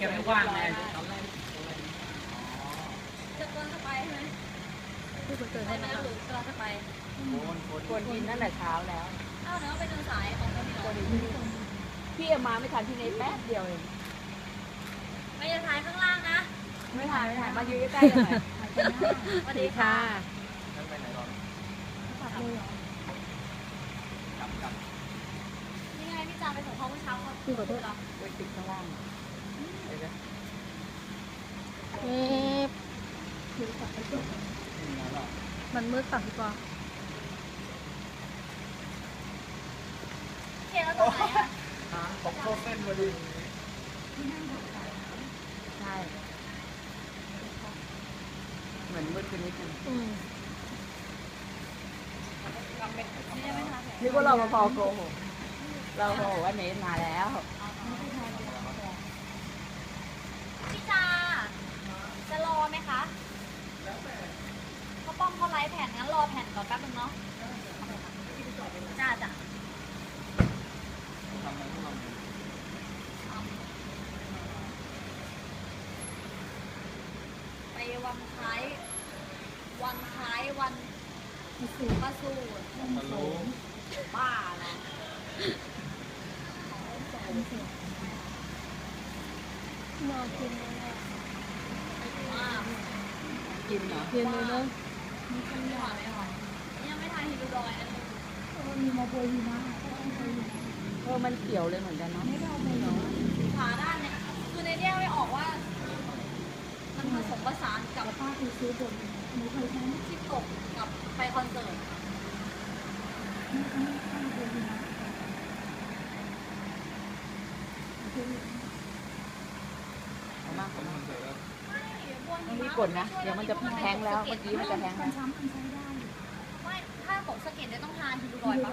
กว้างไงจะกินสไปใช่ไหมที่มันเกิดใช่ไหมหรือเกินสไปโคนโคนกินตั้งแต่เช้าแล้วอ้าวเดี๋ยวไปเดินสายของคนเดียวพี่เอามาไม่ทันพี่เนแป๊บเดียวเองไม่จะถ่ายข้างล่างนะ ไม่ถ่ายไม่ถ่ายมายืนใกล้ๆกันหน่อยสวัสดีค่ะไปไหนก่อนขับเลยหรอกลับกลับนี่ไงพี่จางไปส่งเขาเมื่อเช้าเขาพี่ขอโทษเหรอไปติดข้างล่าง เดี๋ยวนะเอ๊ะนี่นะเรามันมืดตัดดีกว่าเขียนแล้วตรงไหนอะหางตกโคเส้นพอดีใช่เหมือนมืดไปนิดนึงอืมนี่ยังไม่ทาแผลนึกว่าเรามาพอโกหกเราโกหกว่าเนสมาแล้ว พี่จาจะรอไหมคะเขาป้อมเขาไลฟ์แผ่นงั้นร อแผ่นก่อนแป๊บนึงเนาะจ้าจ้ะทำอะไรพวกเราไปวันคล้าย วันคล้ายวันสูประสูตรทะลุบ้านะนอนกินเลยนะมากกินเหรอเย็นเลยเนอะไม่หอมไม่หอมยังไม่ทา นฮิรูดอยอันนึงเออมันเขียวเลยเหมือนกันเนาะขาด้านเนี่ยคือในแยกไม่ออกว่า มันผสมผสานกับป้าคือซื้อบนหนูเคยใช้ที่ตกกับไปคอนเสิร์ตเอามากผมมันเสร็จแล้วไม่บนต้องรีบกดนะ เดี๋ยวมันจะแทงแล้ว เมื่อกี้มันจะแทงแล้ว ไม่ถ้าตกสะเก็ดเนี่ยต้องทานฮิรูดอยปะ